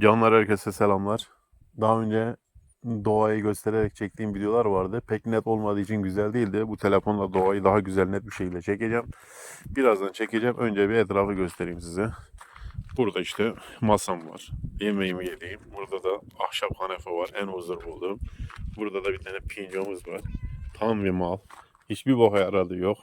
Canlar herkese selamlar. Daha önce doğayı göstererek çektiğim videolar vardı. Pek net olmadığı için güzel değildi. Bu telefonla doğayı daha güzel net bir şekilde çekeceğim. Birazdan çekeceğim. Önce bir etrafı göstereyim size. Burada işte masam var. Yemeğimi yediğim. Burada da ahşap kanepe var. En huzur bulduğum. Burada da bir tane pincomuz var. Tam bir mal. Hiçbir boka yaradığı yok.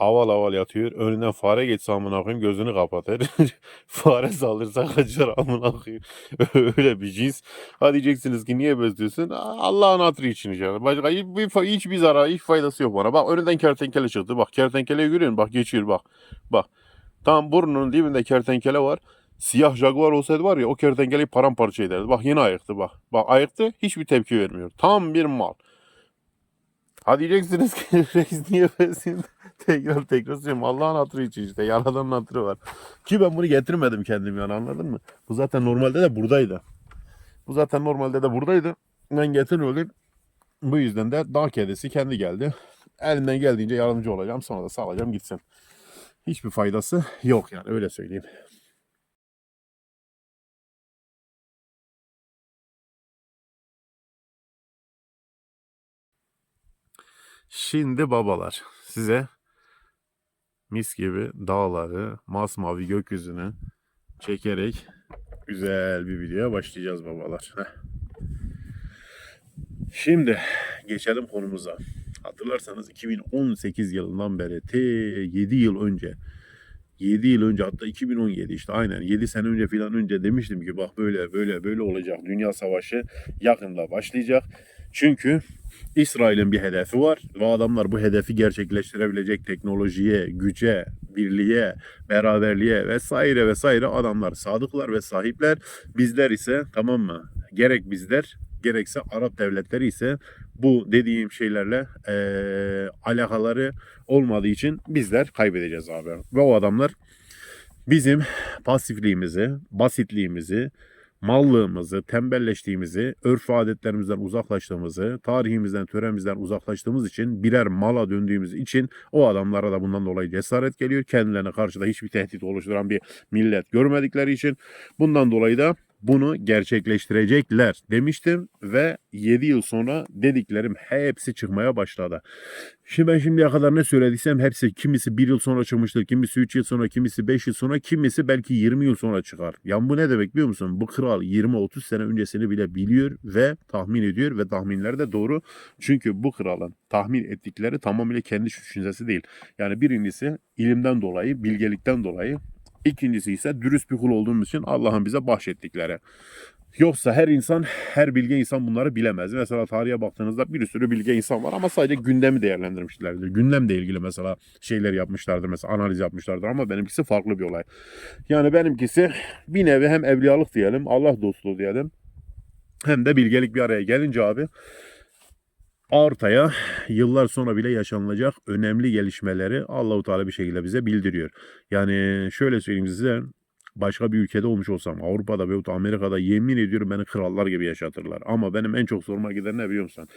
Aval aval yatıyor. Önünden fare geçse amına koyayım gözünü kapatır. fare saldırsa kaçar amına koyayım. Öyle bir cins. Ha diyeceksiniz ki niye besliyorsun? Allah'ın hatırı için yani. Başka hiçbir, hiçbir zarar, hiç faydası yok bana. Bak önünden kertenkele çıktı. Bak kertenkeleyi görüyor? Bak geçiyor bak. Bak. Tam burnunun dibinde kertenkele var. Siyah jaguar olsaydı var ya o kertenkeleyi paramparça ederdi. Bak yine ayıktı bak. Bak ayıktı hiçbir tepki vermiyor. Tam bir mal. Ha diyeceksiniz ki reis niye besliyorsun? tekrar tekrar söylüyorum. Allah'ın hatırı için işte. Yaradanın hatırı var. Ki ben bunu getirmedim kendim yani anladın mı? Bu zaten normalde de buradaydı. Bu zaten normalde de buradaydı. Ben getirmedim. Bu yüzden de dağ kedisi kendi geldi. Elimden geldiğince yardımcı olacağım. Sonra da salacağım gitsin. Hiçbir faydası yok yani öyle söyleyeyim. Şimdi babalar size mis gibi dağları, masmavi gökyüzünü çekerek güzel bir videoya başlayacağız babalar. Heh. Şimdi geçelim konumuza. Hatırlarsanız 2018 yılından beri te 7 yıl önce 7 yıl önce hatta 2017 işte aynen 7 sene önce falan önce demiştim ki bak böyle böyle böyle olacak. Dünya savaşı yakında başlayacak. Çünkü İsrail'in bir hedefi var ve adamlar bu hedefi gerçekleştirebilecek teknolojiye, güce, birliğe, beraberliğe vesaire vesaire adamlar sadıklar ve sahipler. Bizler ise tamam mı? Gerek bizler gerekse Arap devletleri ise bu dediğim şeylerle eee, alakaları olmadığı için bizler kaybedeceğiz abi. Ve o adamlar bizim pasifliğimizi, basitliğimizi, mallığımızı, tembelleştiğimizi, örf adetlerimizden uzaklaştığımızı, tarihimizden, töremizden uzaklaştığımız için birer mala döndüğümüz için o adamlara da bundan dolayı cesaret geliyor. Kendilerine karşı da hiçbir tehdit oluşturan bir millet görmedikleri için bundan dolayı da bunu gerçekleştirecekler demiştim ve 7 yıl sonra dediklerim hepsi çıkmaya başladı. Şimdi ben şimdiye kadar ne söylediysem hepsi kimisi 1 yıl sonra çıkmıştır, kimisi 3 yıl sonra, kimisi 5 yıl sonra, kimisi belki 20 yıl sonra çıkar. Yani bu ne demek biliyor musun? Bu kral 20-30 sene öncesini bile biliyor ve tahmin ediyor ve tahminleri de doğru. Çünkü bu kralın tahmin ettikleri tamamıyla kendi düşüncesi değil. Yani birincisi ilimden dolayı, bilgelikten dolayı, İkincisi ise dürüst bir kul olduğumuz için Allah'ın bize bahşettikleri. Yoksa her insan, her bilge insan bunları bilemez. Mesela tarihe baktığınızda bir sürü bilge insan var ama sadece gündemi değerlendirmişlerdir. Gündemle ilgili mesela şeyler yapmışlardır, mesela analiz yapmışlardır ama benimkisi farklı bir olay. Yani benimkisi bir nevi hem evliyalık diyelim, Allah dostluğu diyelim hem de bilgelik bir araya gelince abi ortaya yıllar sonra bile yaşanılacak önemli gelişmeleri Allahu Teala bir şekilde bize bildiriyor. Yani şöyle söyleyeyim size başka bir ülkede olmuş olsam Avrupa'da veyahut da Amerika'da yemin ediyorum beni krallar gibi yaşatırlar. Ama benim en çok zoruma giden ne biliyor musun?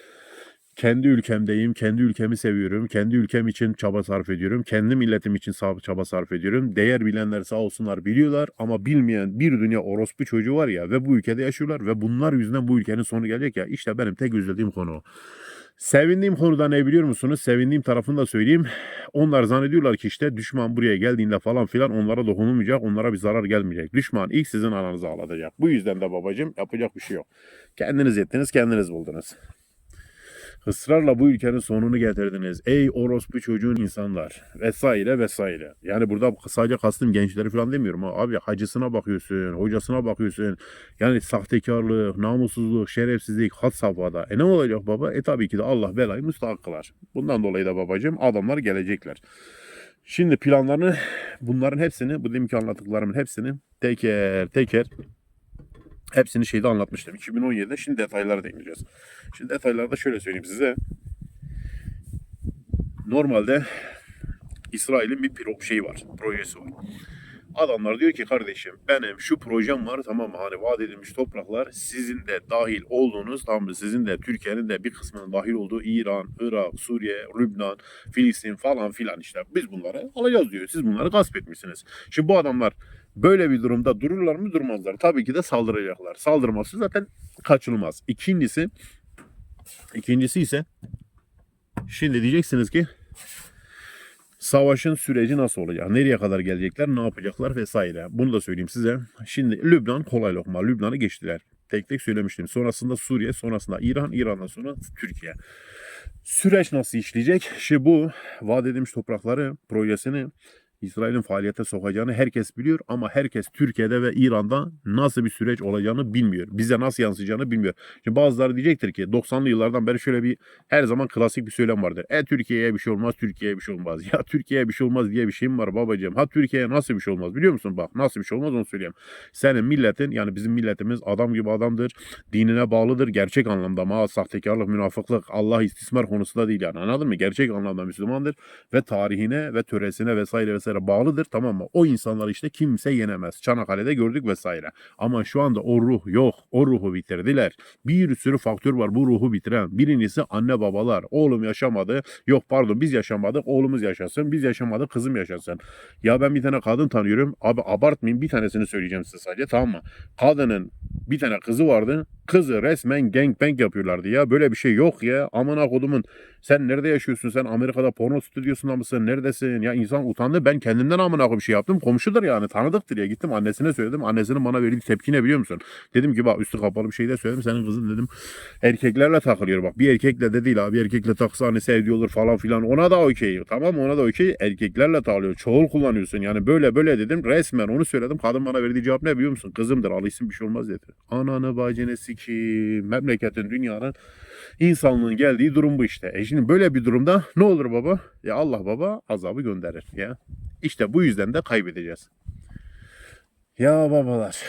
Kendi ülkemdeyim, kendi ülkemi seviyorum, kendi ülkem için çaba sarf ediyorum, kendi milletim için çaba sarf ediyorum. Değer bilenler sağ olsunlar biliyorlar ama bilmeyen bir dünya orospu çocuğu var ya ve bu ülkede yaşıyorlar ve bunlar yüzünden bu ülkenin sonu gelecek ya. İşte benim tek üzüldüğüm konu o. Sevindiğim konuda ne biliyor musunuz? Sevindiğim tarafını da söyleyeyim. Onlar zannediyorlar ki işte düşman buraya geldiğinde falan filan onlara dokunulmayacak, onlara bir zarar gelmeyecek. Düşman ilk sizin ananızı ağlatacak. Bu yüzden de babacığım yapacak bir şey yok. Kendiniz ettiniz, kendiniz buldunuz. Israrla bu ülkenin sonunu getirdiniz. Ey orospu çocuğun insanlar vesaire vesaire. Yani burada sadece kastım gençleri falan demiyorum. Abi hacısına bakıyorsun, hocasına bakıyorsun. Yani sahtekarlık, namussuzluk, şerefsizlik had safhada. E ne olacak baba? E tabii ki de Allah belayı müstahak. Bundan dolayı da babacığım adamlar gelecekler. Şimdi planlarını bunların hepsini bu deminki anlattıklarımın hepsini teker teker hepsini şeyde anlatmıştım. 2017'de şimdi detaylara değineceğiz. Şimdi detaylarda şöyle söyleyeyim size. Normalde İsrail'in bir pro şeyi var, projesi var. Adamlar diyor ki kardeşim benim şu projem var tamam mı? Hani vaat edilmiş topraklar sizin de dahil olduğunuz tamam mı? Sizin de Türkiye'nin de bir kısmının dahil olduğu İran, Irak, Suriye, Lübnan, Filistin falan filan işte biz bunları alacağız diyor. Siz bunları gasp etmişsiniz. Şimdi bu adamlar Böyle bir durumda dururlar mı durmazlar. Tabii ki de saldıracaklar. Saldırması zaten kaçınılmaz. İkincisi ikincisi ise şimdi diyeceksiniz ki savaşın süreci nasıl olacak? Nereye kadar gelecekler? Ne yapacaklar vesaire. Bunu da söyleyeyim size. Şimdi Lübnan kolay lokma. Lübnan'ı geçtiler. Tek tek söylemiştim. Sonrasında Suriye, sonrasında İran, İran'dan sonra Türkiye. Süreç nasıl işleyecek? Şimdi bu vaat edilmiş toprakları projesini İsrail'in faaliyete sokacağını herkes biliyor ama herkes Türkiye'de ve İran'da nasıl bir süreç olacağını bilmiyor. Bize nasıl yansıyacağını bilmiyor. Şimdi bazıları diyecektir ki 90'lı yıllardan beri şöyle bir her zaman klasik bir söylem vardır. E Türkiye'ye bir şey olmaz, Türkiye'ye bir şey olmaz. Ya Türkiye'ye bir şey olmaz diye bir şey mi var babacığım? Ha Türkiye'ye nasıl bir şey olmaz biliyor musun? Bak nasıl bir şey olmaz onu söyleyeyim. Senin milletin yani bizim milletimiz adam gibi adamdır. Dinine bağlıdır gerçek anlamda ama sahtekarlık, münafıklık, Allah istismar konusunda değil yani anladın mı? Gerçek anlamda Müslümandır ve tarihine ve töresine vesaire vesaire bağlıdır tamam mı? O insanları işte kimse yenemez. Çanakkale'de gördük vesaire. Ama şu anda o ruh yok. O ruhu bitirdiler. Bir sürü faktör var bu ruhu bitiren. Birincisi anne babalar. Oğlum yaşamadı. Yok pardon biz yaşamadık. Oğlumuz yaşasın. Biz yaşamadık. Kızım yaşasın. Ya ben bir tane kadın tanıyorum. Abi abartmayayım bir tanesini söyleyeceğim size sadece tamam mı? Kadının bir tane kızı vardı. Kızı resmen gangbang yapıyorlardı ya. Böyle bir şey yok ya. Aman kodumun sen nerede yaşıyorsun? Sen Amerika'da porno stüdyosunda mısın? Neredesin? Ya insan utandı. Ben kendimden amına koyayım bir şey yaptım. Komşudur yani. Tanıdıktır ya. Gittim annesine söyledim. Annesinin bana verdiği tepki ne biliyor musun? Dedim ki bak üstü kapalı bir şey de söyledim. Senin kızın dedim erkeklerle takılıyor bak. Bir erkekle de değil abi. Erkekle taksa hani sevdiği olur falan filan. Ona da okey. Tamam? Ona da okey. Erkeklerle takılıyor. Çoğul kullanıyorsun. Yani böyle böyle dedim. Resmen onu söyledim. Kadın bana verdiği cevap ne biliyor musun? Kızımdır. Alışsın bir şey olmaz dedi. Ananı bacını sikiyim. Memleketin dünyanın insanlığın geldiği durum bu işte. E şimdi böyle bir durumda ne olur baba? Ya Allah baba azabı gönderir ya. İşte bu yüzden de kaybedeceğiz. Ya babalar.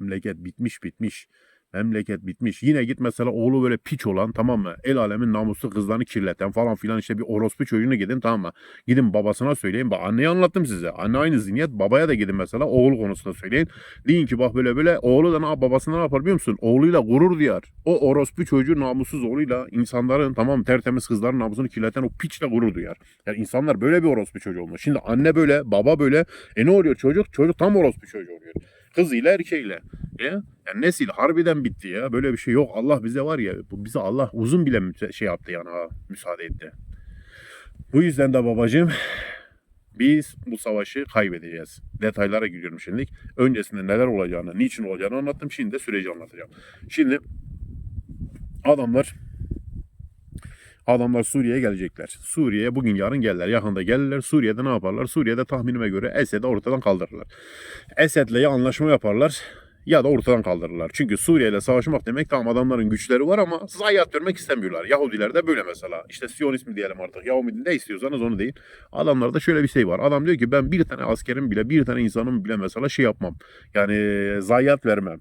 Memleket bitmiş bitmiş. Memleket bitmiş. Yine git mesela oğlu böyle piç olan tamam mı? El alemin namuslu kızlarını kirleten falan filan işte bir orospu çocuğunu gidin tamam mı? Gidin babasına söyleyin. Bak anneye anlattım size. Anne aynı zihniyet. Babaya da gidin mesela oğul konusunda söyleyin. Deyin ki bak böyle böyle oğlu da ne babasına ne yapar biliyor musun? Oğluyla gurur duyar. O orospu çocuğu namussuz oğluyla insanların tamam tertemiz kızların namusunu kirleten o piçle gurur duyar. Yani insanlar böyle bir orospu çocuğu olmuş. Şimdi anne böyle baba böyle. E ne oluyor çocuk? Çocuk tam orospu çocuğu oluyor. Kızıyla erkeğiyle. Ya? Yani nesil harbiden bitti ya. Böyle bir şey yok. Allah bize var ya. Bu bize Allah uzun bile şey yaptı yani ha, müsaade etti. Bu yüzden de babacığım biz bu savaşı kaybedeceğiz. Detaylara giriyorum şimdi. Öncesinde neler olacağını, niçin olacağını anlattım. Şimdi de süreci anlatacağım. Şimdi adamlar Adamlar Suriye'ye gelecekler. Suriye'ye bugün yarın gelirler. Yakında gelirler. Suriye'de ne yaparlar? Suriye'de tahminime göre Esed'i ortadan kaldırırlar. Esed'le ya anlaşma yaparlar ya da ortadan kaldırırlar. Çünkü Suriye ile savaşmak demek tamam adamların güçleri var ama zayiat görmek istemiyorlar. Yahudiler de böyle mesela. İşte Siyonist mi diyelim artık. Yahudi ne istiyorsanız onu deyin. Adamlarda şöyle bir şey var. Adam diyor ki ben bir tane askerim bile bir tane insanım bile mesela şey yapmam. Yani zayiat vermem.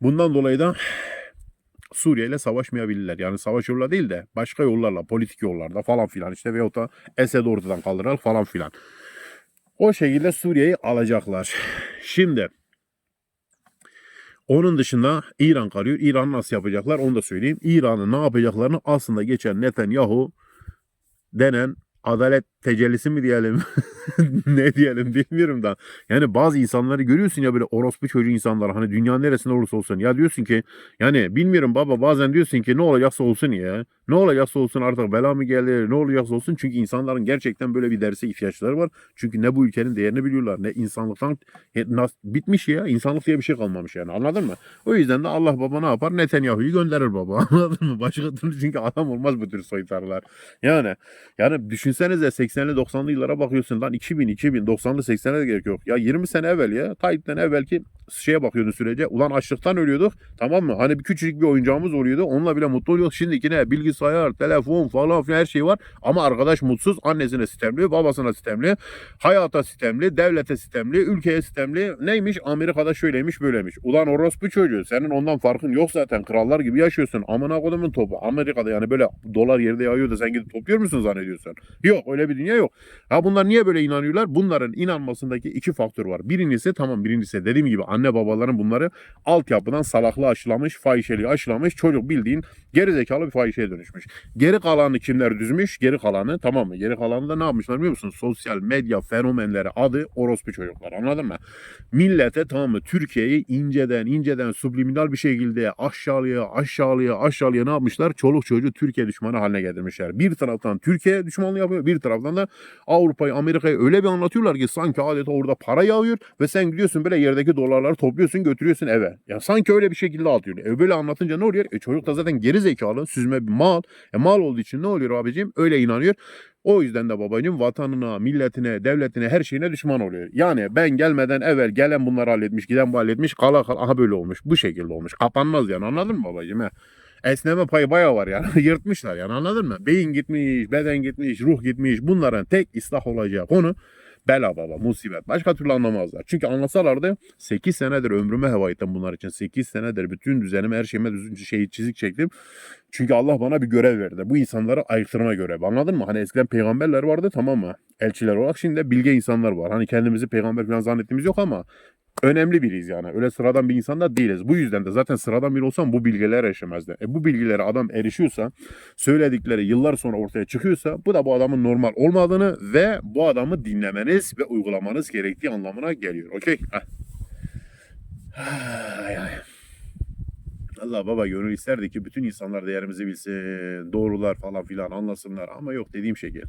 Bundan dolayı da Suriye ile savaşmayabilirler. Yani savaş yoluyla değil de başka yollarla, politik yollarda falan filan işte veyahut da Esed ortadan kaldırır falan filan. O şekilde Suriye'yi alacaklar. Şimdi onun dışında İran karıyor. İran nasıl yapacaklar onu da söyleyeyim. İran'ın ne yapacaklarını aslında geçen Netanyahu denen adalet tecellisi mi diyelim ne diyelim bilmiyorum da. Yani bazı insanları görüyorsun ya böyle orospu çocuğu insanlar hani dünyanın neresinde olursa olsun. Ya diyorsun ki yani bilmiyorum baba bazen diyorsun ki ne olacaksa olsun ya. Ne olacaksa olsun artık bela mı gelir ne olacaksa olsun. Çünkü insanların gerçekten böyle bir derse ihtiyaçları var. Çünkü ne bu ülkenin değerini biliyorlar ne insanlıktan e, bitmiş ya. insanlık diye bir şey kalmamış yani anladın mı? O yüzden de Allah baba ne yapar? Netanyahu'yu gönderir baba anladın mı? Başka türlü çünkü adam olmaz bu tür soytarılar. Yani yani düşünsenize 80'li 90'lı yıllara bakıyorsun lan 2000 2000 90'lı 80'e de gerek yok. Ya 20 sene evvel ya Tayyip'ten evvelki şeye bakıyordun sürece. Ulan açlıktan ölüyorduk. Tamam mı? Hani bir küçücük bir oyuncağımız oluyordu. Onunla bile mutlu oluyorduk. Şimdiki ne? Bilgisayar, telefon falan filan her şey var. Ama arkadaş mutsuz. Annesine sistemli, babasına sistemli, hayata sistemli, devlete sistemli, ülkeye sistemli. Neymiş? Amerika'da şöyleymiş, böyleymiş. Ulan orospu çocuğu. Senin ondan farkın yok zaten. Krallar gibi yaşıyorsun. Amına kodumun topu. Amerika'da yani böyle dolar yerde yağıyor da sen gidip topluyor musun zannediyorsun? Yok öyle bir dünya yok. Ha bunlar niye böyle inanıyorlar? Bunların inanmasındaki iki faktör var. Birincisi tamam birincisi dediğim gibi anne babaların bunları altyapıdan salaklığı aşılamış, fahişeliği aşılamış. Çocuk bildiğin gerizekalı bir fahişeye dönüşmüş. Geri kalanı kimler düzmüş? Geri kalanı tamam mı? Geri kalanı da ne yapmışlar biliyor musun? Sosyal medya fenomenleri adı orospu çocuklar anladın mı? Millete tamam mı? Türkiye'yi inceden inceden subliminal bir şekilde aşağıya aşağıya aşağıya ne yapmışlar? Çoluk çocuğu Türkiye düşmanı haline getirmişler. Bir taraftan Türkiye düşmanlığı yapıyor. Bir taraftan da Avrupa'yı Amerika'yı öyle bir anlatıyorlar ki sanki adeta orada para yağıyor ve sen gidiyorsun böyle yerdeki dolarları topluyorsun götürüyorsun eve. Ya sanki öyle bir şekilde atıyor. E böyle anlatınca ne oluyor? E çocuk da zaten geri zekalı, süzme bir mal. E mal olduğu için ne oluyor abicim? Öyle inanıyor. O yüzden de babacığım vatanına, milletine, devletine, her şeyine düşman oluyor. Yani ben gelmeden evvel gelen bunları halletmiş, giden bu halletmiş, kala kala aha böyle olmuş. Bu şekilde olmuş. Kapanmaz yani anladın mı babacığım? He? Esneme payı bayağı var yani. Yırtmışlar yani anladın mı? Beyin gitmiş, beden gitmiş, ruh gitmiş. Bunların tek ıslah olacağı konu bela baba, musibet. Başka türlü anlamazlar. Çünkü anlasalardı 8 senedir ömrüme heva ettim bunlar için. 8 senedir bütün düzenime, her şeyime düzgün şeyi çizik çektim. Çünkü Allah bana bir görev verdi. Bu insanları ayırtırma görevi. Anladın mı? Hani eskiden peygamberler vardı tamam mı? Elçiler olarak şimdi de bilge insanlar var. Hani kendimizi peygamber falan zannettiğimiz yok ama önemli biriyiz yani. Öyle sıradan bir insan da değiliz. Bu yüzden de zaten sıradan biri olsam bu bilgilere erişemezdi. E bu bilgilere adam erişiyorsa, söyledikleri yıllar sonra ortaya çıkıyorsa bu da bu adamın normal olmadığını ve bu adamı dinlemeniz ve uygulamanız gerektiği anlamına geliyor. Okey? Ay, ay. Allah baba gönül isterdi ki bütün insanlar değerimizi bilsin, doğrular falan filan anlasınlar ama yok dediğim şekil.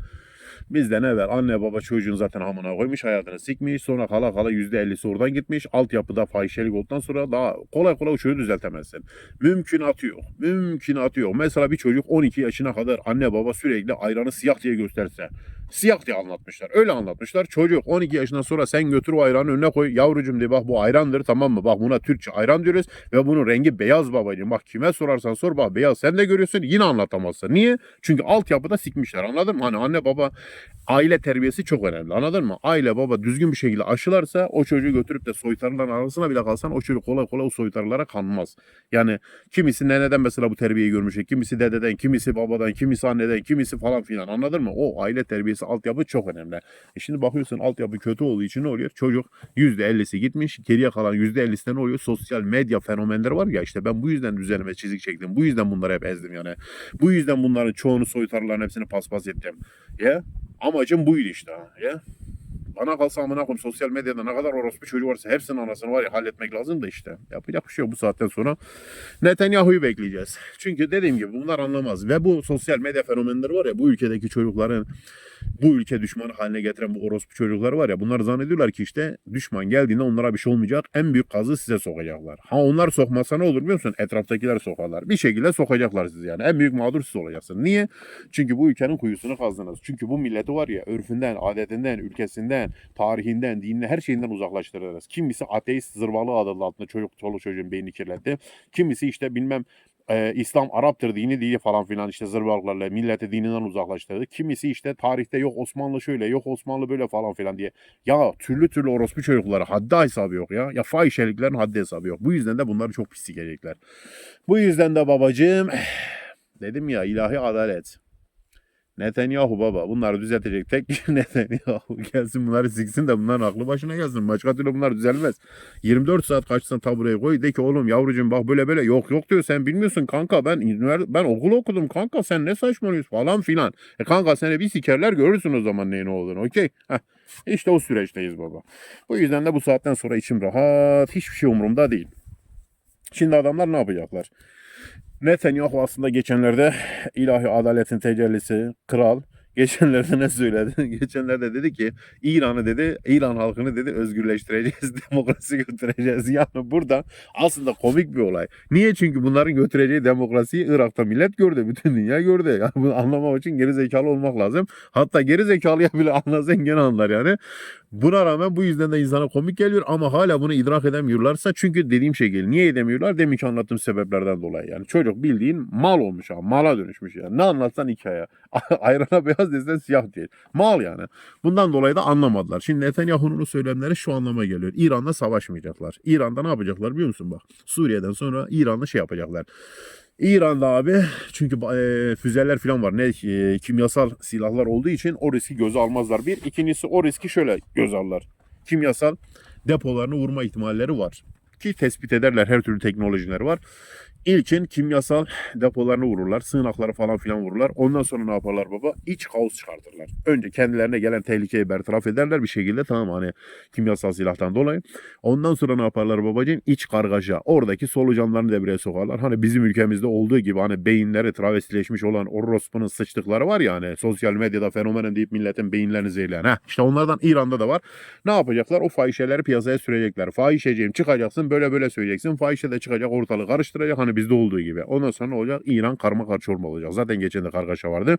Bizden evvel anne baba çocuğun zaten hamına koymuş hayatını sikmiş sonra kala kala %50'si oradan gitmiş altyapıda fahişelik olduktan sonra daha kolay kolay çocuğu düzeltemezsin. Mümkünatı yok. Mümkünatı yok. Mesela bir çocuk 12 yaşına kadar anne baba sürekli ayranı siyah diye gösterse siyah diye anlatmışlar. Öyle anlatmışlar. Çocuk 12 yaşından sonra sen götür o ayranı önüne koy. Yavrucum de bak bu ayrandır tamam mı? Bak buna Türkçe ayran diyoruz ve bunun rengi beyaz babacığım. Bak kime sorarsan sor bak beyaz. Sen de görüyorsun yine anlatamazsın. Niye? Çünkü altyapıda sikmişler anladın mı? Hani anne baba aile terbiyesi çok önemli anladın mı? Aile baba düzgün bir şekilde aşılarsa o çocuğu götürüp de soytarıların arasına bile kalsan o çocuk kolay kolay o soytarılara kanmaz. Yani kimisi neneden mesela bu terbiyeyi görmüş, kimisi dededen, kimisi babadan, kimisi anneden, kimisi falan filan anladın mı? O aile terbiyesi altyapı çok önemli. E şimdi bakıyorsun altyapı kötü olduğu için ne oluyor? Çocuk %50'si gitmiş, geriye kalan %50'si de ne oluyor? Sosyal medya fenomenleri var ya işte ben bu yüzden üzerime çizik çektim. Bu yüzden bunları hep ezdim yani. Bu yüzden bunların çoğunu soytarıların hepsini paspas ettim. Ya amacım buydu işte. Ya bana kalsa amına koyayım sosyal medyada ne kadar orospu çocuğu varsa hepsinin anasını var ya halletmek lazım da işte. Yapacak bir şey yok bu saatten sonra. Netanyahu'yu bekleyeceğiz. Çünkü dediğim gibi bunlar anlamaz. Ve bu sosyal medya fenomenleri var ya bu ülkedeki çocukların bu ülke düşmanı haline getiren bu orospu çocuklar var ya bunlar zannediyorlar ki işte düşman geldiğinde onlara bir şey olmayacak. En büyük kazı size sokacaklar. Ha onlar sokmasa ne olur biliyor musun? Etraftakiler sokarlar. Bir şekilde sokacaklar sizi yani. En büyük mağdur siz olacaksın. Niye? Çünkü bu ülkenin kuyusunu kazdınız. Çünkü bu milleti var ya örfünden, adetinden, ülkesinden, tarihinden, dininden her şeyinden uzaklaştırdınız. Kimisi ateist zırvalı adı altında çocuk çoluk çocuğun beynini kirletti. Kimisi işte bilmem e, İslam Arap'tır dini diye falan filan işte zırvalıklarla milleti dininden uzaklaştırdı. Kimisi işte tarihte yok Osmanlı şöyle yok Osmanlı böyle falan filan diye. Ya türlü türlü orospu çocukları haddi hesabı yok ya. Ya fahişeliklerin haddi hesabı yok. Bu yüzden de bunları çok pis gelecekler. Bu yüzden de babacığım dedim ya ilahi adalet. Netanyahu baba bunları düzeltecek tek Netanyahu gelsin bunları siksin de bunların aklı başına gelsin. Başka türlü bunlar düzelmez. 24 saat kaçsan tabureye koy de ki oğlum yavrucuğum bak böyle böyle yok yok diyor sen bilmiyorsun kanka ben ben okul okudum kanka sen ne saçmalıyorsun falan filan. E kanka seni bir sikerler görürsün o zaman neyin olduğunu okey. İşte o süreçteyiz baba. Bu yüzden de bu saatten sonra içim rahat. Hiçbir şey umurumda değil. Şimdi adamlar ne yapacaklar? Netanyahu aslında geçenlerde ilahi adaletin tecellisi, kral, geçenlerde ne söyledi? Geçenlerde dedi ki İran'ı dedi, İran halkını dedi özgürleştireceğiz, demokrasi götüreceğiz. Yani burada aslında komik bir olay. Niye? Çünkü bunların götüreceği demokrasiyi Irak'ta millet gördü, bütün dünya gördü. Yani bunu anlamak için geri zekalı olmak lazım. Hatta geri zekalıya bile anlasan gene anlar yani. Buna rağmen bu yüzden de insana komik geliyor ama hala bunu idrak edemiyorlarsa çünkü dediğim şey geliyor. Niye edemiyorlar? Deminki anlattığım sebeplerden dolayı. Yani çocuk bildiğin mal olmuş ha. Mala dönüşmüş yani. Ne anlatsan hikaye. Ayrana beyaz desen siyah değil. Mal yani. Bundan dolayı da anlamadılar. Şimdi Netanyahu'nun söylemleri şu anlama geliyor. İran'la savaşmayacaklar. İran'da ne yapacaklar biliyor musun bak. Suriye'den sonra İran'la şey yapacaklar. İran'da abi çünkü e, füzeler falan var. Ne e, kimyasal silahlar olduğu için o riski göze almazlar. Bir. ikincisi o riski şöyle göz alırlar. Kimyasal depolarını vurma ihtimalleri var. Ki tespit ederler her türlü teknolojileri var. İlkin kimyasal depolarını vururlar. Sığınakları falan filan vururlar. Ondan sonra ne yaparlar baba? İç kaos çıkartırlar. Önce kendilerine gelen tehlikeyi bertaraf ederler bir şekilde tamam hani kimyasal silahtan dolayı. Ondan sonra ne yaparlar babacığım? İç kargaşa. Oradaki solucanlarını devreye sokarlar. Hani bizim ülkemizde olduğu gibi hani beyinleri travestileşmiş olan orospunun sıçtıkları var ya hani sosyal medyada fenomenin deyip milletin beyinlerini zehirleyen. Heh, işte onlardan İran'da da var. Ne yapacaklar? O fahişeleri piyasaya sürecekler. Fahişeciğim çıkacaksın böyle böyle söyleyeceksin. Fahişe de çıkacak ortalığı karıştıracak. Hani bizde olduğu gibi. Ondan sonra olacak? İran karma karşı olma olacak. Zaten geçen de kargaşa vardı.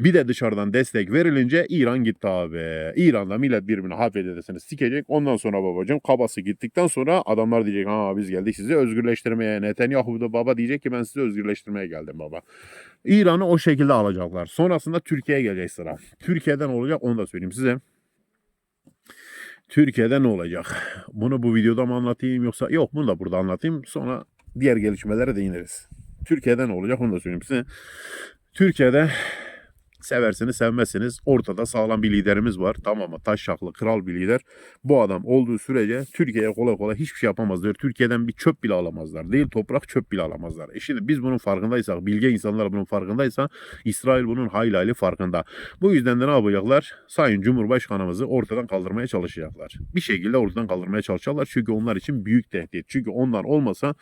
Bir de dışarıdan destek verilince İran gitti abi. İran'da millet birbirine hafifedesini sikecek. Ondan sonra babacığım kabası gittikten sonra adamlar diyecek ha biz geldik sizi özgürleştirmeye. Netanyahu da baba diyecek ki ben sizi özgürleştirmeye geldim baba. İran'ı o şekilde alacaklar. Sonrasında Türkiye'ye gelecek sıra. Türkiye'den olacak onu da söyleyeyim size. Türkiye'de ne olacak? Bunu bu videoda mı anlatayım yoksa yok bunu da burada anlatayım. Sonra diğer gelişmelere değiniriz. Türkiye'de ne olacak onu da söyleyeyim size. Türkiye'de seversiniz sevmezsiniz. Ortada sağlam bir liderimiz var. Tamam mı? Taşşaklı kral bir lider. Bu adam olduğu sürece Türkiye'ye kolay kolay hiçbir şey yapamazlar. Türkiye'den bir çöp bile alamazlar. Değil toprak çöp bile alamazlar. E şimdi biz bunun farkındaysak, bilge insanlar bunun farkındaysa İsrail bunun hayli hayli farkında. Bu yüzden de ne yapacaklar? Sayın Cumhurbaşkanımızı ortadan kaldırmaya çalışacaklar. Bir şekilde ortadan kaldırmaya çalışacaklar. Çünkü onlar için büyük tehdit. Çünkü onlar olmasa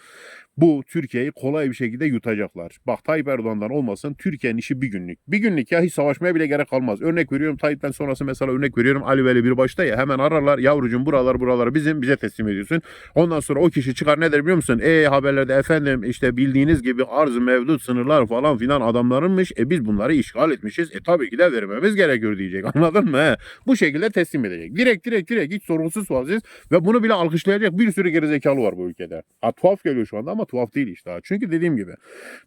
bu Türkiye'yi kolay bir şekilde yutacaklar. Bak Tayyip Erdoğan'dan olmasın Türkiye'nin işi bir günlük. Bir günlük ya hiç savaşmaya bile gerek kalmaz. Örnek veriyorum Tayyip'ten sonrası mesela örnek veriyorum Ali Veli bir başta ya hemen ararlar yavrucuğum buralar buralar bizim bize teslim ediyorsun. Ondan sonra o kişi çıkar ne der biliyor musun? E haberlerde efendim işte bildiğiniz gibi arz mevcut sınırlar falan filan adamlarınmış. E biz bunları işgal etmişiz. E tabii ki de vermemiz gerekiyor diyecek. Anladın mı? He? Bu şekilde teslim edecek. Direkt direkt direkt hiç sorgusuz sualsiz ve bunu bile alkışlayacak bir sürü gerizekalı var bu ülkede. Ha, tuhaf geliyor şu anda ama tuhaf değil işte. Çünkü dediğim gibi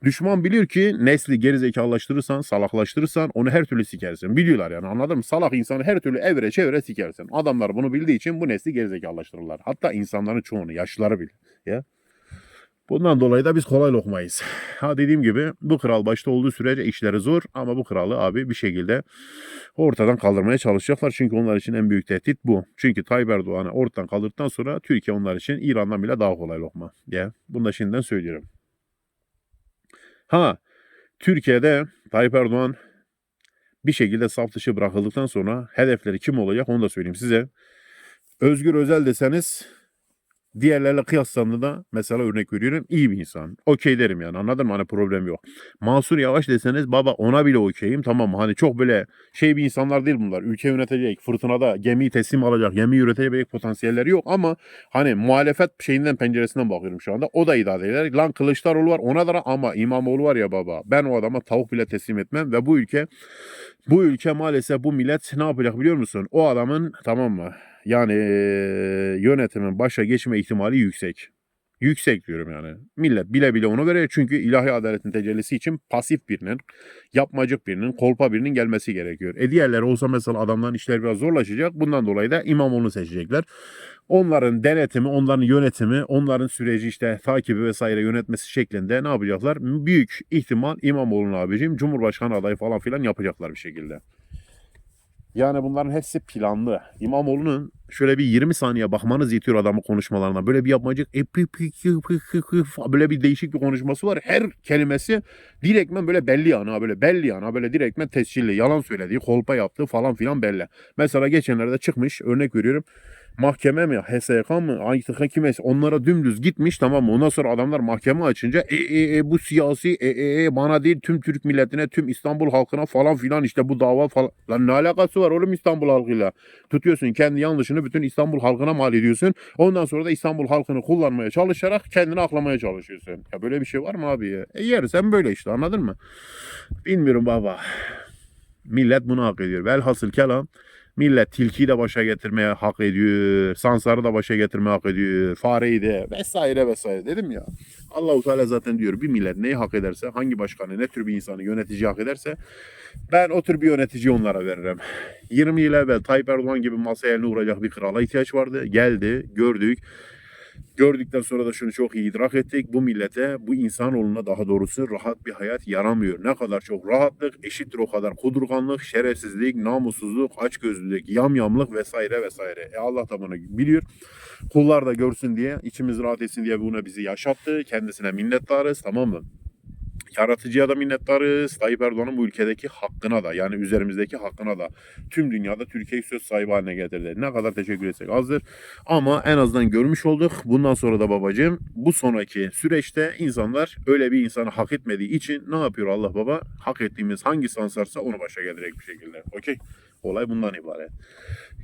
düşman bilir ki nesli gerizekalılaştırırsan, salaklaştırırsan onu her türlü sikersin. Biliyorlar yani anladın mı? Salak insanı her türlü evre çevre sikersin. Adamlar bunu bildiği için bu nesli gerizekalılaştırırlar. Hatta insanların çoğunu, yaşlıları bile. Ya. Bundan dolayı da biz kolay lokmayız. Ha dediğim gibi bu kral başta olduğu sürece işleri zor ama bu kralı abi bir şekilde ortadan kaldırmaya çalışacaklar. Çünkü onlar için en büyük tehdit bu. Çünkü Tayyip Erdoğan'ı ortadan kaldırdıktan sonra Türkiye onlar için İran'dan bile daha kolay lokma. Ya bunu da şimdiden söylüyorum. Ha Türkiye'de Tayyip Erdoğan bir şekilde saf dışı bırakıldıktan sonra hedefleri kim olacak onu da söyleyeyim size. Özgür Özel deseniz diğerlerle kıyaslandığında da mesela örnek veriyorum iyi bir insan. Okey derim yani anladın mı? Hani problem yok. Mansur Yavaş deseniz baba ona bile okeyim tamam? Hani çok böyle şey bir insanlar değil bunlar. Ülke yönetecek, fırtınada gemiyi teslim alacak, gemi yürütecek potansiyelleri yok ama hani muhalefet şeyinden penceresinden bakıyorum şu anda. O da idare eder. Lan Kılıçdaroğlu var ona da ama İmamoğlu var ya baba. Ben o adama tavuk bile teslim etmem ve bu ülke bu ülke maalesef bu millet ne yapacak biliyor musun? O adamın tamam mı? Yani yönetimin başa geçme ihtimali yüksek. Yüksek diyorum yani. Millet bile bile onu veriyor çünkü ilahi adaletin tecellisi için pasif birinin, yapmacık birinin, kolpa birinin gelmesi gerekiyor. E diğerleri olsa mesela adamların işleri biraz zorlaşacak. Bundan dolayı da İmamoğlu'nu seçecekler. Onların denetimi, onların yönetimi, onların süreci işte takibi vesaire yönetmesi şeklinde ne yapacaklar? Büyük ihtimal İmamoğlu'nu abicim Cumhurbaşkanı adayı falan filan yapacaklar bir şekilde. Yani bunların hepsi planlı. İmamoğlu'nun şöyle bir 20 saniye bakmanız yetiyor adamın konuşmalarına. Böyle bir yapmacık böyle bir değişik bir konuşması var. Her kelimesi direktmen böyle belli yani ha, böyle belli yani ha, böyle direktmen tescilli. Yalan söylediği, kolpa yaptığı falan filan belli. Mesela geçenlerde çıkmış örnek veriyorum. Mahkeme mi, HSK mı, artık kimesi onlara dümdüz gitmiş tamam mı? Ondan sonra adamlar mahkeme açınca e, e, e, bu siyasi e, e, e, bana değil tüm Türk milletine, tüm İstanbul halkına falan filan işte bu dava falan. Lan ne alakası var oğlum İstanbul halkıyla? Tutuyorsun kendi yanlışını bütün İstanbul halkına mal ediyorsun. Ondan sonra da İstanbul halkını kullanmaya çalışarak kendini aklamaya çalışıyorsun. Ya böyle bir şey var mı abi ya? E yersen böyle işte anladın mı? Bilmiyorum baba. Millet bunu hak ediyor. Velhasıl kelam Millet tilkiyi de başa getirmeye hak ediyor. Sansarı da başa getirmeye hak ediyor. Fareyi de vesaire vesaire dedim ya. Allahu Teala zaten diyor bir millet neyi hak ederse hangi başkanı ne tür bir insanı yönetici hak ederse ben o tür bir yönetici onlara veririm. 20 yıl evvel Tayyip Erdoğan gibi masaya elini vuracak bir krala ihtiyaç vardı. Geldi, gördük. Gördükten sonra da şunu çok iyi idrak ettik. Bu millete, bu insanoğluna daha doğrusu rahat bir hayat yaramıyor. Ne kadar çok rahatlık, eşittir o kadar kudurganlık, şerefsizlik, namussuzluk, açgözlülük, yamyamlık vesaire vesaire. E Allah da bunu biliyor. Kullar da görsün diye, içimiz rahat etsin diye buna bizi yaşattı. Kendisine minnettarız tamam mı? Yaratıcıya da minnettarız. Tayyip Erdoğan'ın bu ülkedeki hakkına da yani üzerimizdeki hakkına da tüm dünyada Türkiye'yi söz sahibi haline getirdi. Ne kadar teşekkür etsek azdır. Ama en azından görmüş olduk. Bundan sonra da babacığım bu sonraki süreçte insanlar öyle bir insanı hak etmediği için ne yapıyor Allah baba? Hak ettiğimiz hangi sansarsa onu başa gelecek bir şekilde. Okey? Olay bundan ibaret.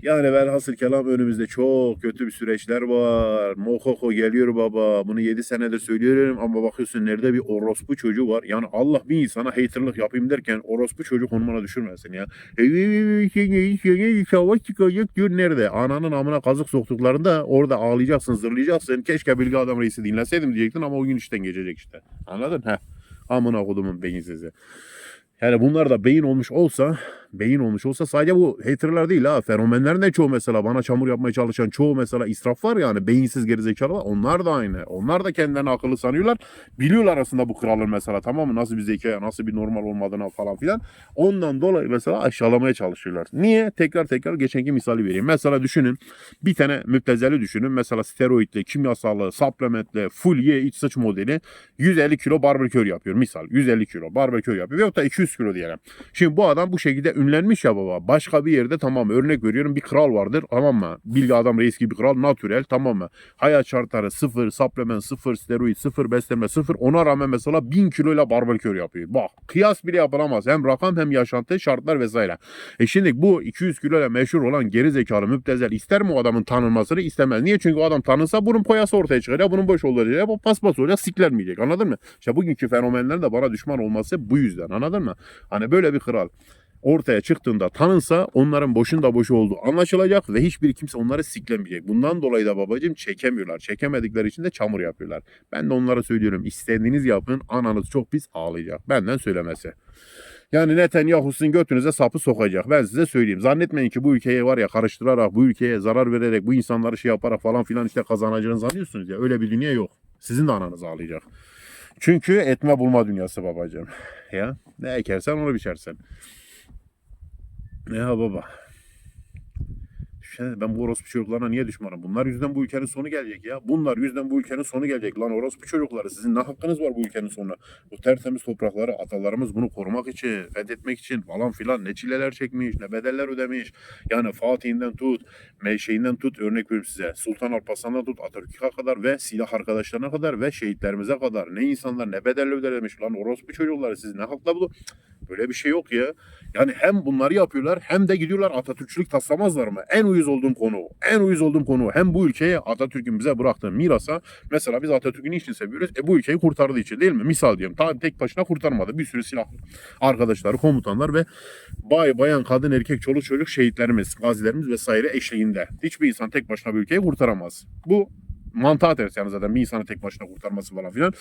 Yani velhasıl kelam önümüzde çok kötü bir süreçler var. Mokoko geliyor baba. Bunu 7 senedir söylüyorum ama bakıyorsun nerede bir orospu çocuğu var. Yani Allah bir insana haterlık yapayım derken orospu çocuk konumuna düşürmesin ya. Savaş çıkacak diyor nerede? Ananın amına kazık soktuklarında orada ağlayacaksın, zırlayacaksın. Keşke bilgi adam reisi dinleseydim diyecektin ama o gün işten geçecek işte. Anladın? Heh. Amına kodumun beyinsizi. Yani bunlar da beyin olmuş olsa, beyin olmuş olsa sadece bu haterlar değil ha. Fenomenlerin de çoğu mesela bana çamur yapmaya çalışan çoğu mesela israf var yani beyinsiz gerizekalı var. Onlar da aynı. Onlar da kendilerini akıllı sanıyorlar. Biliyorlar aslında bu kralın mesela tamam mı? Nasıl bir zekaya, nasıl bir normal olmadığına falan filan. Ondan dolayı mesela aşağılamaya çalışıyorlar. Niye? Tekrar tekrar geçenki misali vereyim. Mesela düşünün bir tane müptezeli düşünün. Mesela steroidli, kimyasallı, supplementli, full ye iç sıç modeli 150 kilo barbekür yapıyor. Misal 150 kilo barbekür yapıyor. Veyahut da 200 kilo diyelim. Şimdi bu adam bu şekilde ünlenmiş ya baba. Başka bir yerde tamam örnek veriyorum bir kral vardır tamam mı? Bilgi adam reis gibi bir kral natürel tamam mı? Hayat şartları sıfır, supplement sıfır, steroid sıfır, beslenme sıfır. Ona rağmen mesela 1000 kiloyla barbekür yapıyor. Bak kıyas bile yapılamaz. Hem rakam hem yaşantı şartlar vesaire. E şimdi bu 200 kiloyla meşhur olan geri zekalı müptezel ister mi o adamın tanınmasını istemez. Niye? Çünkü o adam tanınsa bunun poyası ortaya çıkar. Ya bunun boş olur ya bu paspas olacak siklenmeyecek anladın mı? İşte bugünkü fenomenlerin de bana düşman olması bu yüzden anladın mı? Hani böyle bir kral ortaya çıktığında tanınsa onların boşun da boşu olduğu anlaşılacak ve hiçbir kimse onları siklemeyecek. Bundan dolayı da babacığım çekemiyorlar. Çekemedikleri için de çamur yapıyorlar. Ben de onlara söylüyorum istediğiniz yapın ananız çok pis ağlayacak. Benden söylemesi. Yani Netanyahu sizin götünüze sapı sokacak. Ben size söyleyeyim. Zannetmeyin ki bu ülkeye var ya karıştırarak, bu ülkeye zarar vererek, bu insanları şey yaparak falan filan işte kazanacağını zannediyorsunuz ya. Öyle bir dünya yok. Sizin de ananız ağlayacak. Çünkü etme bulma dünyası babacığım. Ya ne ekersen onu biçersen. Ya baba. Düşünsene ben bu orospu çocuklarına niye düşmanım? Bunlar yüzden bu ülkenin sonu gelecek ya. Bunlar yüzden bu ülkenin sonu gelecek. Lan orospu çocukları sizin ne hakkınız var bu ülkenin sonuna? Bu tertemiz toprakları atalarımız bunu korumak için, fethetmek için falan filan ne çileler çekmiş, ne bedeller ödemiş. Yani Fatih'inden tut, Meyşe'inden tut örnek vereyim size. Sultan Alparslan'dan tut Atatürk'e kadar ve silah arkadaşlarına kadar ve şehitlerimize kadar. Ne insanlar ne bedeller ödemiş. Lan orospu çocukları siz ne hakla bu? Böyle bir şey yok ya. Yani hem bunları yapıyorlar hem de gidiyorlar Atatürkçülük taslamazlar mı? En uyuz olduğum konu. En uyuz olduğum konu. Hem bu ülkeye Atatürk'ün bize bıraktığı mirasa mesela biz Atatürk'ü niçin seviyoruz? E bu ülkeyi kurtardığı için değil mi? Misal diyelim. Tabii tek başına kurtarmadı. Bir sürü silah arkadaşları, komutanlar ve bay, bayan, kadın, erkek, çoluk, çocuk şehitlerimiz, gazilerimiz vesaire eşliğinde. Hiçbir insan tek başına bir ülkeyi kurtaramaz. Bu mantığa ters yani zaten bir insanı tek başına kurtarması falan filan.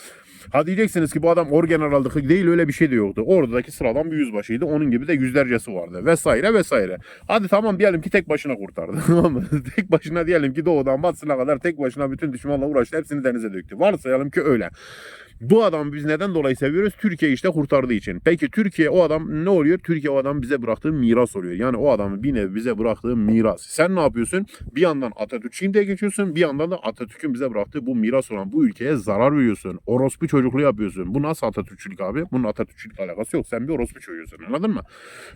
Ha diyeceksiniz ki bu adam orgenerallık değil öyle bir şey de yoktu. Oradaki sıradan bir yüzbaşıydı. Onun gibi de yüzlercesi vardı vesaire vesaire. Hadi tamam diyelim ki tek başına kurtardı. Tamam mı? tek başına diyelim ki doğudan batısına kadar tek başına bütün düşmanla uğraştı. Hepsini denize döktü. Varsayalım ki öyle. Bu adamı biz neden dolayı seviyoruz? Türkiye işte kurtardığı için. Peki Türkiye o adam ne oluyor? Türkiye o adam bize bıraktığı miras oluyor. Yani o adamın bir nevi bize bıraktığı miras. Sen ne yapıyorsun? Bir yandan Atatürk'ün de geçiyorsun. Bir yandan da Atatürk'ün bize bıraktığı bu miras olan bu ülkeye zarar veriyorsun. Orospu çocukluğu yapıyorsun. Bu nasıl Atatürkçülük abi? Bunun Atatürkçülük alakası yok. Sen bir orospu çocuğusun. Anladın mı?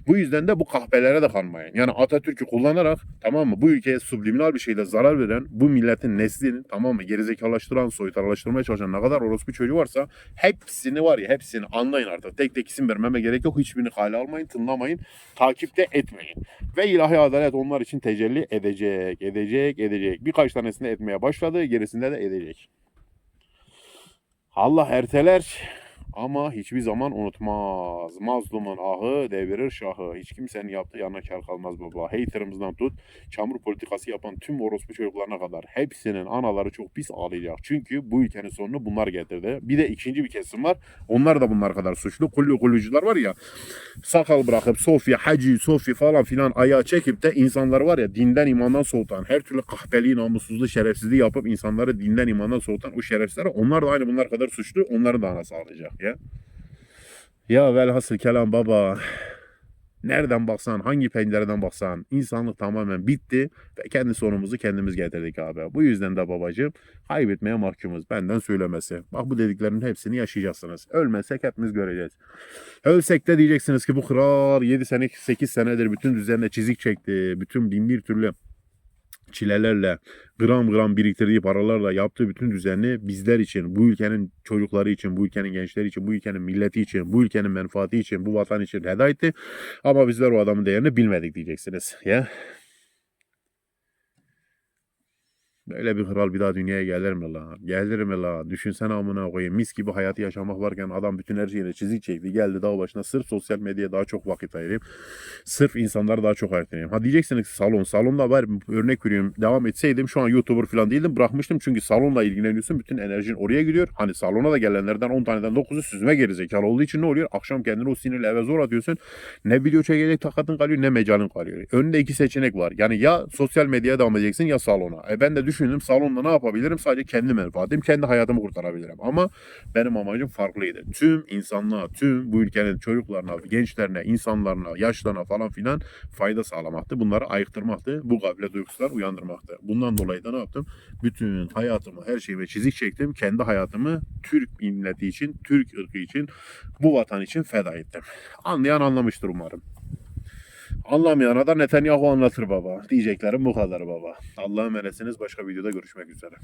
Bu yüzden de bu kahpelere de kanmayın. Yani Atatürk'ü kullanarak tamam mı? Bu ülkeye subliminal bir şeyle zarar veren bu milletin neslini tamam mı? Gerizekalaştıran, soytarılaştırmaya çalışan ne kadar orospu çocuğu varsa hepsini var ya hepsini anlayın artık. Tek tek isim vermeme gerek yok. Hiçbirini kale almayın, tınlamayın. Takipte etmeyin. Ve ilahi adalet onlar için tecelli edecek, edecek, edecek. Birkaç tanesini etmeye başladı. Gerisinde de edecek. Allah erteler Ama hiçbir zaman unutmaz. Mazlumun ahı devirir şahı. Hiç kimsenin yaptığı yanına kar kalmaz baba. Haterımızdan tut, çamur politikası yapan tüm orospu çocuklarına kadar hepsinin anaları çok pis ağlayacak. Çünkü bu ülkenin sonunu bunlar getirdi. Bir de ikinci bir kesim var. Onlar da bunlar kadar suçlu. Kullu kullucular var ya sakal bırakıp Sofya, Hacı, Sofya falan filan ayağa çekip de insanları var ya dinden imandan soğutan, her türlü kahpeliği, namussuzluğu, şerefsizliği yapıp insanları dinden imandan soğutan o şerefsizler onlar da aynı bunlar kadar suçlu. Onların da anası ağlayacak ya. Ya velhasıl kelam baba. Nereden baksan, hangi pencereden baksan insanlık tamamen bitti ve kendi sonumuzu kendimiz getirdik abi. Bu yüzden de babacığım kaybetmeye mahkumuz. Benden söylemesi. Bak bu dediklerimin hepsini yaşayacaksınız. Ölmezsek hepimiz göreceğiz. Ölsek de diyeceksiniz ki bu kral 7 sene 8 senedir bütün düzenle çizik çekti. Bütün bin bir türlü çilelerle gram gram biriktirdiği paralarla yaptığı bütün düzeni bizler için, bu ülkenin çocukları için, bu ülkenin gençleri için, bu ülkenin milleti için, bu ülkenin menfaati için, bu vatan için feda etti. Ama bizler o adamın değerini bilmedik diyeceksiniz. Ya. Böyle bir kral bir daha dünyaya gelir mi la? Gelir mi la? Düşünsene amına koyayım. Mis gibi hayatı yaşamak varken adam bütün her şeyine çizik çekti. Geldi dağ başına sırf sosyal medyaya daha çok vakit ayırayım. Sırf insanlara daha çok hayat ayırayım. Ha diyeceksiniz salon. Salonda var örnek veriyorum. Devam etseydim şu an YouTuber falan değildim. Bırakmıştım çünkü salonla ilgileniyorsun. Bütün enerjin oraya gidiyor. Hani salona da gelenlerden 10 taneden 9'u süzme gerizekalı olduğu için ne oluyor? Akşam kendini o sinirle eve zor atıyorsun. Ne video çekecek takatın kalıyor ne mecalin kalıyor. Önünde iki seçenek var. Yani ya sosyal medyaya devam edeceksin ya salona. E ben de düşündüm salonda ne yapabilirim? Sadece kendi menfaatim, kendi hayatımı kurtarabilirim. Ama benim amacım farklıydı. Tüm insanlığa, tüm bu ülkenin çocuklarına, gençlerine, insanlarına, yaşlarına falan filan fayda sağlamaktı. Bunları ayıktırmaktı. Bu gaflet duygusular uyandırmaktı. Bundan dolayı da ne yaptım? Bütün hayatımı, her şeyime çizik çektim. Kendi hayatımı Türk milleti için, Türk ırkı için, bu vatan için feda ettim. Anlayan anlamıştır umarım. Anlamayana da Netanyahu anlatır baba. Diyeceklerim bu kadar baba. Allah'a emanetsiniz. Başka videoda görüşmek üzere.